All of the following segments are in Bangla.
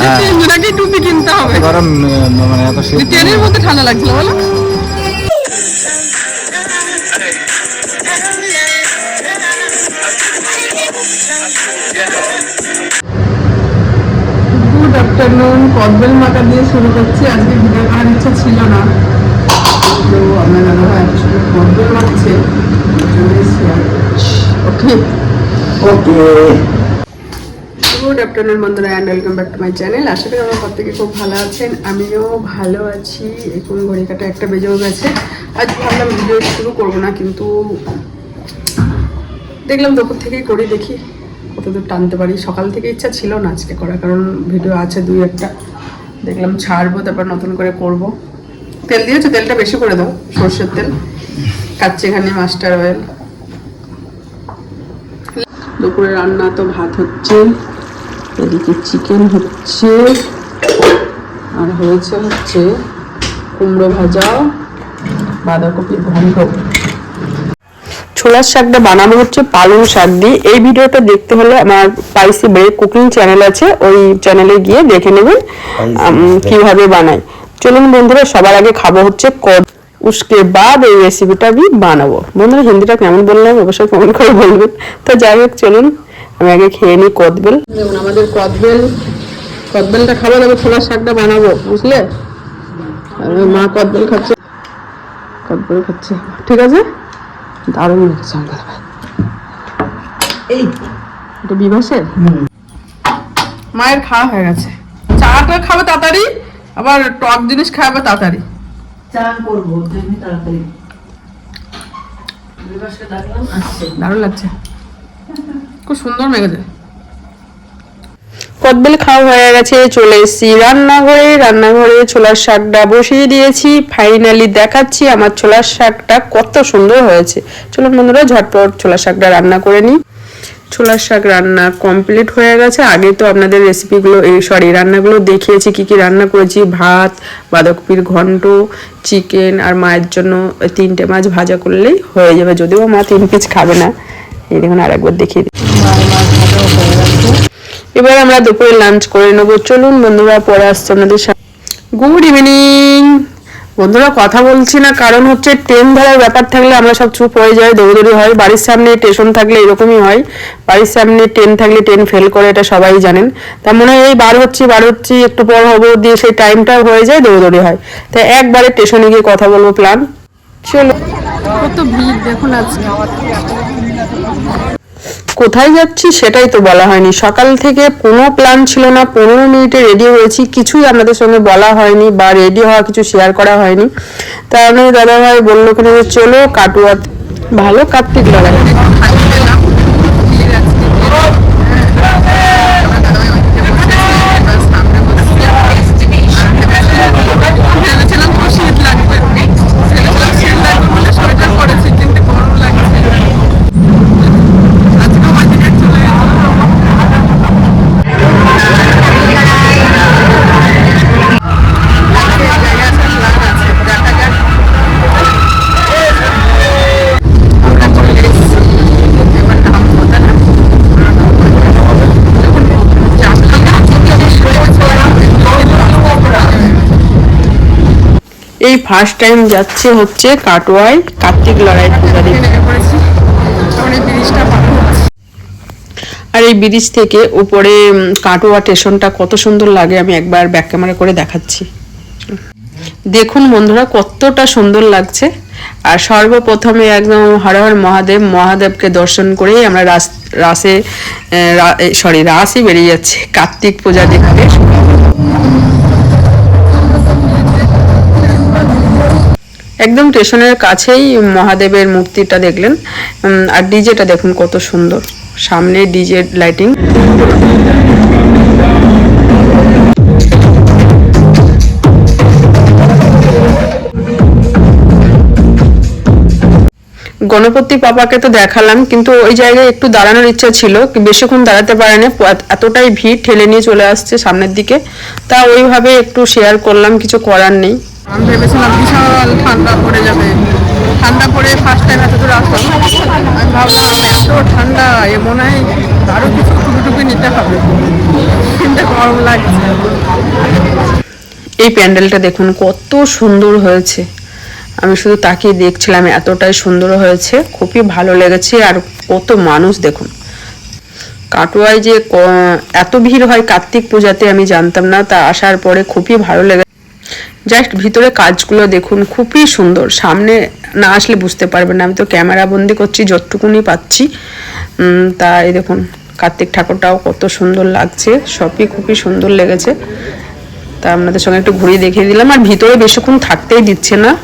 বলছিল না। টুপি কিনতে হবে। গরম মানে এত শীত ট্রেনের মধ্যে ঠান্ডা লাগছিল বলো। গুড আফটারনুন কদবেল মাথা দিয়ে শুরু করছি। আজকে ভিডিও করার ইচ্ছা ছিল না। তো আমার দাদা ভাই কদবেল মাখছে ওকে ওকে গুড আফটারনুন বন্ধুরা and welcome back to my channel আশা করি আমার প্রত্যেকে খুব ভালো আছেন। আমিও ভালো আছি। এখন ঘড়ি কাটা একটা বেজেও গেছে। আজ ভাবলাম ভিডিও শুরু করব না, কিন্তু দেখলাম দুপুর থেকেই করি দেখি কতদূর টানতে পারি। সকাল থেকে ইচ্ছা ছিল না আজকে করার, কারণ ভিডিও আছে দুই একটা। দেখলাম ছাড়বো, তারপর নতুন করে করব। তেল দিয়েছ? তেলটা বেশি করে দাও, সর্ষের তেল। কাচ্চিঘানি মাস্টার অয়েল। দুপুরে রান্না তো ভাত হচ্ছে। এদিকে চিকেন হচ্ছে আর হয়েছে হচ্ছে কুমড়ো ভাজা বাঁধাকপির ঘন্ট। ছোলার শাকটা বানানো হচ্ছে পালং শাক দিয়ে। এই ভিডিওটা দেখতে হলে আমার স্পাইসি ব্রেক কুকিং চ্যানেল আছে ওই চ্যানেলে গিয়ে দেখে নেবেন কীভাবে বানাই চলুন বন্ধুরা সবার আগে খাব হচ্ছে কদ উসকে বাদ এই রেসিপিটা আমি বানাবো। বন্ধুরা হিন্দিটা কেমন বললাম অবশ্যই কমেন্ট করে বলবেন। তো যাই হোক চলুন আমি আগে খেয়ে নিই কদবেল যেমন আমাদের কদবেল কদবেলটা খাব তবে ছোলার শাকটা বানাবো বুঝলে? মা কদবেল খাচ্ছে। কদবেল খাচ্ছে। ঠিক আছে? দারুণ লাগছে আমার এই এটা বিভাসের? মায়ের খাওয়া হয়ে গেছে। চাটা খাবে তাড়াতাড়ি আবার টক জিনিস খাবে তাড়াতাড়ি। চান করব তুমি তাড়াতাড়ি। বিবাসকে ডাকলাম আসছে। দারুণ লাগছে। খুব সুন্দর মেগেছে কদবেল খাওয়া হয়ে গেছে, চলে এসেছি রান্নাঘরে। রান্নাঘরে ছোলার শাকটা বসিয়ে দিয়েছি। ফাইনালি দেখাচ্ছি আমার ছোলার শাকটা কত সুন্দর হয়েছে। চলুন বন্ধুরা, ঝটপট ছোলার শাকটা রান্না করে নিই। ছোলার শাক রান্না কমপ্লিট হয়ে গেছে। আগে তো আপনাদের রেসিপিগুলো এই সরি রান্নাগুলো দেখিয়েছি, কি কি রান্না করেছি। ভাত, বাঁধাকপির ঘন্ট চিকেন আর মায়ের জন্য তিনটে মাছ ভাজা করলেই হয়ে যাবে। যদিও মা তিন পিস খাবে না। এই দেখুন আরেকবার দেখিয়ে দিই এবার আমরা দুপুরে লাঞ্চ করে নেব। চলুন বন্ধুরা, পরে আসছে আপনাদের গুড ইভিনিং বন্ধুরা, কথা বলছি না, কারণ হচ্ছে ট্রেন ধরার ব্যাপার থাকলে আমরা সব চুপ হয়ে যাই দৌড়দৌড়ি হয়। বাড়ির সামনে স্টেশন থাকলে এরকমই হয়। বাড়ির সামনে ট্রেন থাকলে ট্রেন ফেল করে, এটা সবাই জানেন। তার মনে হয় এই বার হচ্ছি বার হচ্ছি, একটু পর হব, দিয়ে সেই টাইমটা হয়ে যায় দৌড়দৌড়ি হয়। তাই একবারে স্টেশনে গিয়ে কথা বলব প্ল্যান চলো কত ভিড়, দেখুন আজকে। কোথায় যাচ্ছি সেটাই তো বলা হয়নি। সকাল থেকে কোনো প্ল্যান ছিল না, পনেরো মিনিটে রেডি হয়েছি, কিছুই আপনাদের সঙ্গে বলা হয়নি বা রেডি হওয়া কিছু শেয়ার করা হয়নি। তার মানে দাদাভাই বলল কিনা যে চলো কাটুয়া ভালো কার্তিক লড়াই ফার্স্ট টাইম যাচ্ছে হচ্ছে কাটোয়ায় কার্তিক লড়াই পূজা আর এই ব্রিজ থেকে উপরে কাটোয়া স্টেশনটা কত সুন্দর লাগে, আমি একবার ব্যাক ক্যামেরা করে দেখাচ্ছি। দেখুন বন্ধুরা, কতটা সুন্দর লাগছে। আর সর্বপ্রথমে একদম হর হর মহাদেব, মহাদেবকে দর্শন করেই আমরা রাস, রাসে সরি রাসই বেরিয়ে যাচ্ছে। কার্তিক পূজা দেখতে। একদম স্টেশনের কাছেই মহাদেবের মূর্তিটা দেখলেন। আর ডিজেটা দেখুন কত সুন্দর। সামনে ডিজে লাইটিং। গণপতি পাপাকে তো দেখালাম, কিন্তু ওই জায়গায় একটু দাঁড়ানোর ইচ্ছা ছিল বেশিক্ষণ দাঁড়াতে পারেনি এত- এতটাই ভিড় ঠেলে নিয়ে চলে আসছে সামনের দিকে। তা ওইভাবে একটু শেয়ার করলাম, কিছু করার নেই। আমি ভেবেছিলাম ঠান্ডা পড়ে যাবে। ঠান্ডা পড়ে ফার্স্ট টাইম এত দূর আসলাম। আমি ভাবলাম, এত ঠান্ডা, এ মনে হয় আরও কিছু টুপি নিতে হবে। চিন্তা গরম লাগছে। এই প্যান্ডেলটা দেখুন, কত সুন্দর হয়েছে। আমি শুধু তাকিয়ে দেখছিলাম, এতটাই সুন্দর হয়েছে। খুবই ভালো লেগেছে আর কত মানুষ দেখুন। কাটোয়ায় যে এত ভিড় হয় কার্তিক পূজাতে আমি জানতাম না, তা আসার পরে খুবই ভালো লেগে জাস্ট ভিতরে কাজগুলো দেখুন, খুবই সুন্দর। সামনে না আসলে বুঝতে পারবেন না। আমি তো ক্যামেরা বন্দি করছি, যতটুকুনি পাচ্ছি। তা এই দেখুন, কার্তিক ঠাকুরটাও কত সুন্দর লাগছে। সবই খুবই সুন্দর লেগেছে। তা আপনাদের সঙ্গে একটু ঘুরিয়ে দেখিয়ে দিলাম। আর ভিতরে বেশিক্ষণ থাকতেই দিচ্ছে না।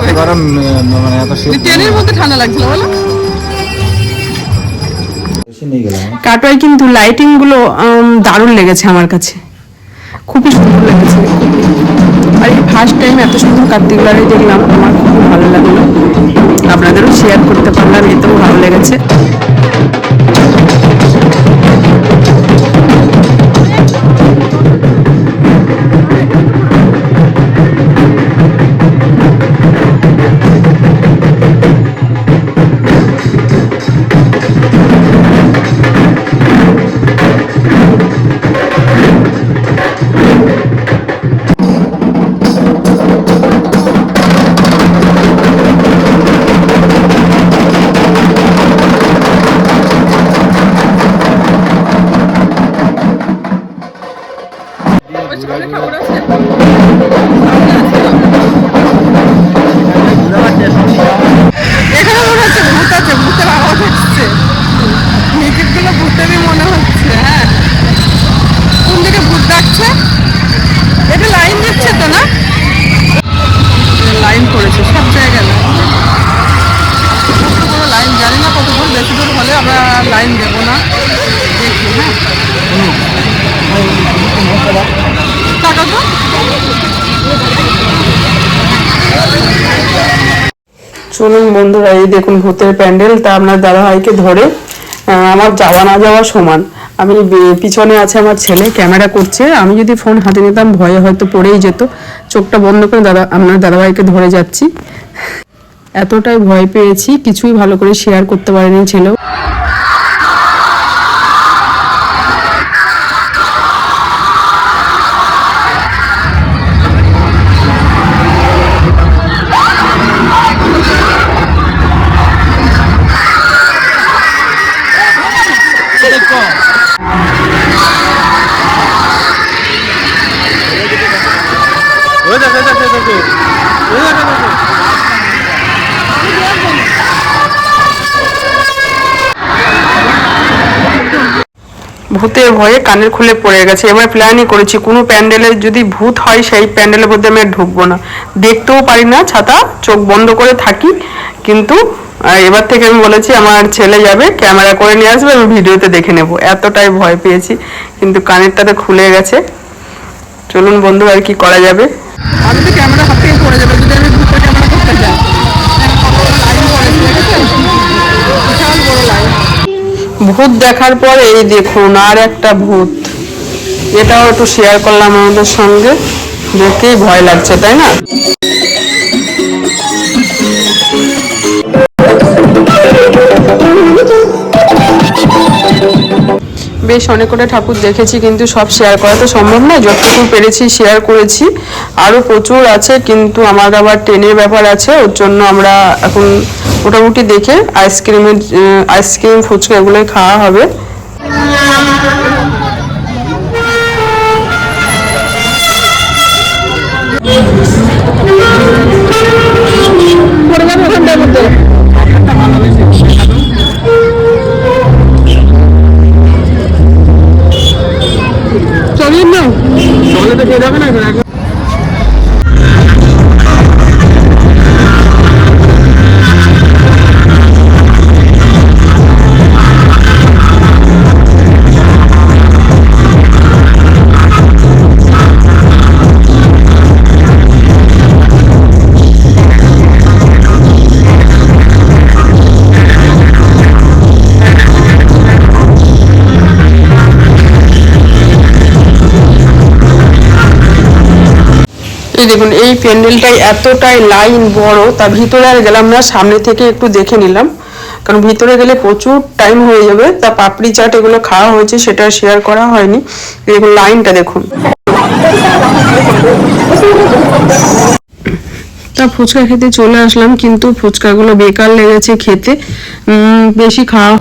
হবে। গরম মানে এত শীত মধ্যে ঠান্ডা লাগছিল বলো। বেশি নিয়ে গেলাম। কাটোয়ায় কিন্তু লাইটিংগুলো দারুণ লেগেছে আমার কাছে। খুবই সুন্দর লেগেছে। আর এই ফার্স্ট টাইম এত সুন্দর কার্তিক লাড়ি দেখলাম আমার খুব ভালো লাগল। আপনাদেরও শেয়ার করতে পারলাম এতেও ভালো লেগেছে। এখানে মনে হচ্ছে ভূত আছে ভূতের আওয়াজ হচ্ছে মিউজিকগুলো ভূতেরই মনে হচ্ছে হ্যাঁ কোন দিকে ভূত ডাকছে এটা লাইন দিচ্ছে তো না লাইন করেছে সব জায়গায় না কোনো লাইন জানি না কত বেশি দূর হলে আমরা লাইন দেবো না দেখি হ্যাঁ। চলুন বন্ধুরা, এই দেখুন ভূতের প্যান্ডেল। তা আপনার দাদাভাইকে ধরে আমার যাওয়া না যাওয়া সমান। আমি পিছনে আছে আমার ছেলে, ক্যামেরা করছে। আমি যদি ফোন হাতে নিতাম, ভয়ে হয়তো পড়েই যেত। চোখটা বন্ধ করে দাদা, আপনার দাদাভাইকে ধরে যাচ্ছি। এতটাই ভয় পেয়েছি, কিছুই ভালো করে শেয়ার করতে পারেনি ছেলেও। ভূতের ভয়ে কানের খুলে পড়ে গেছে। এবার প্ল্যানই করেছি, কোনো প্যান্ডেলে যদি ভূত হয়, সেই প্যান্ডেলের মধ্যে আমি আর ঢুকবো না। দেখতেও পারি না, ছাতা, চোখ বন্ধ করে থাকি। কিন্তু এবার থেকে আমি বলেছি, আমার ছেলে যাবে, ক্যামেরা করে নিয়ে আসবে, আমি ভিডিওতে দেখে নেব। এতটাই ভয় পেয়েছি, কিন্তু কানেরটা তো খুলে গেছে। চলুন বন্ধু, আর কি করা যাবে? আমি তো ক্যামেরা হাত পড়ে যাবে, যদি আমি ভূত দেখার পরে এই দেখুন আর একটা ভূত। এটাও একটু শেয়ার করলাম আমাদের সঙ্গে। দেখেই ভয় লাগছে, তাই না? বেশ অনেক কটা ঠাকুর দেখেছি, কিন্তু সব শেয়ার করা তো সম্ভব নয়। যতটুকু পেরেছি শেয়ার করেছি। আরও প্রচুর আছে, কিন্তু আমার আবার ট্রেনের ব্যাপার আছে, ওর জন্য আমরা এখন মোটামুটি দেখে আইসক্রিমের আইসক্রিম ফুচকা এগুলোই খাওয়া হবে। দেখুন, এই প্যান্ডেলটাই এতটাই লাইন বড়, তা ভিতরে আর গেলাম না, সামনে থেকে একটু দেখে নিলাম। কারণ ভিতরে গেলে প্রচুর টাইম হয়ে যাবে, তা পাপড়ি চাট এগুলো খাওয়া হয়েছে, সেটা শেয়ার করা হয়নি। দেখুন, লাইনটা দেখুন। তা ফুচকা খেতে চলে আসলাম, কিন্তু ফুচকাগুলো বেকার লেগেছে খেতে। বেশি খাওয়া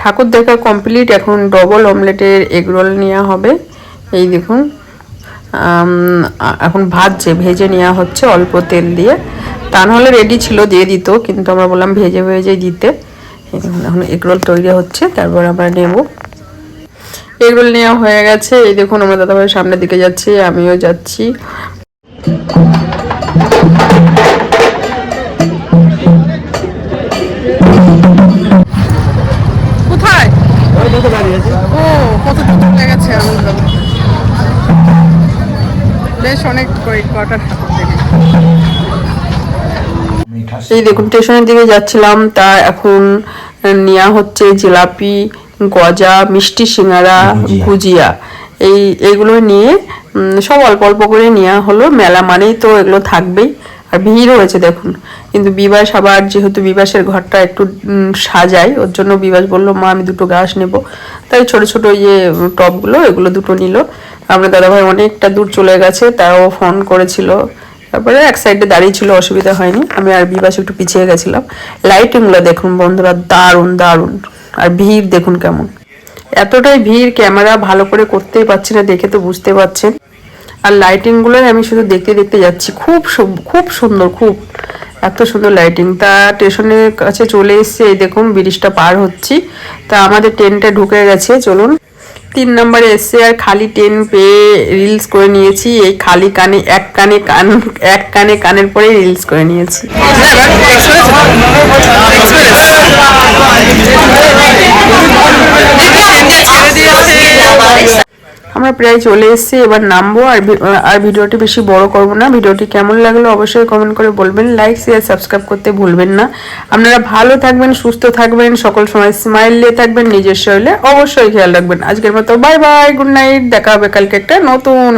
ঠাকুর দেখা কমপ্লিট এখন ডবল অমলেটের এগরোল নেওয়া হবে। এই দেখুন এখন ভাজছে, ভেজে নেওয়া হচ্ছে অল্প তেল দিয়ে। তা নাহলে রেডি ছিল দিয়ে দিত, কিন্তু আমরা বললাম ভেজে ভেজে দিতে। এখন এগরোল তৈরি হচ্ছে, তারপর আমরা নেব। এগরোল নেওয়া হয়ে গেছে, এই দেখুন, আমরা দাদাভাই সামনের দিকে যাচ্ছি, আমিও যাচ্ছি। এই দেখুন স্টেশনের দিকে যাচ্ছিলাম তা এখন নেওয়া হচ্ছে জিলাপি গজা মিষ্টি সিঙ্গারা গুজিয়া এই এগুলো নিয়ে উম, সব অল্প অল্প করে নেওয়া হলো। মেলা মানেই তো এগুলো থাকবেই। আর ভিড় হয়েছে দেখুন। কিন্তু বিবাস আবার যেহেতু বিবাসের ঘরটা একটু সাজাই ওর জন্য বিবাস বলল, মা, আমি দুটো গাছ নেব। তাই ছোট ছোট ইয়ে টবগুলো, এগুলো দুটো নিল। আমরা দাদাভাই অনেকটা দূর চলে গেছে, তাও ফোন করেছিল। তারপরে এক সাইডে দাঁড়িয়ে ছিল, অসুবিধা হয়নি। আমি আর বিবাস একটু পিছিয়ে গেছিলাম। লাইটিংগুলো দেখুন বন্ধুরা, দারুণ দারুণ। আর ভিড় দেখুন কেমন। এতটাই ভিড়, ক্যামেরা ভালো করে করতেই পারছি না, দেখে তো বুঝতে পারছেন। আর লাইটিংগুলো আমি শুধু দেখতে দেখতে যাচ্ছি। খুব খুব সুন্দর, খুব এত সুন্দর লাইটিং তা স্টেশনের কাছে চলে এসছে এই দেখুন ব্রিজটা পার হচ্ছি। তা আমাদের ট্রেনটা ঢুকে গেছে, চলুন। তিন নম্বরে এসছে আর খালি ট্রেন পেয়ে রিলস করে নিয়েছি। এই খালি কানে, এক কানে কান, এক কানে কানের পরে রিলস করে নিয়েছি। আমরা প্রায় চলে এসেছি, এবার নামবো, আর আর ভিডিওটি বেশি বড় করব না। ভিডিওটি কেমন লাগল অবশ্যই কমেন্ট করে বলবেন। লাইক শেয়ার সাবস্ক্রাইব করতে ভুলবেন না। আপনারা ভালো থাকবেন, সুস্থ থাকবেন, সকল সময় স্মাইল নিয়ে থাকবেন, নিজের শরীরে অবশ্যই খেয়াল রাখবেন। আজকের মতো বাই বাই গুড নাইট দেখা হবে কালকে একটা নতুন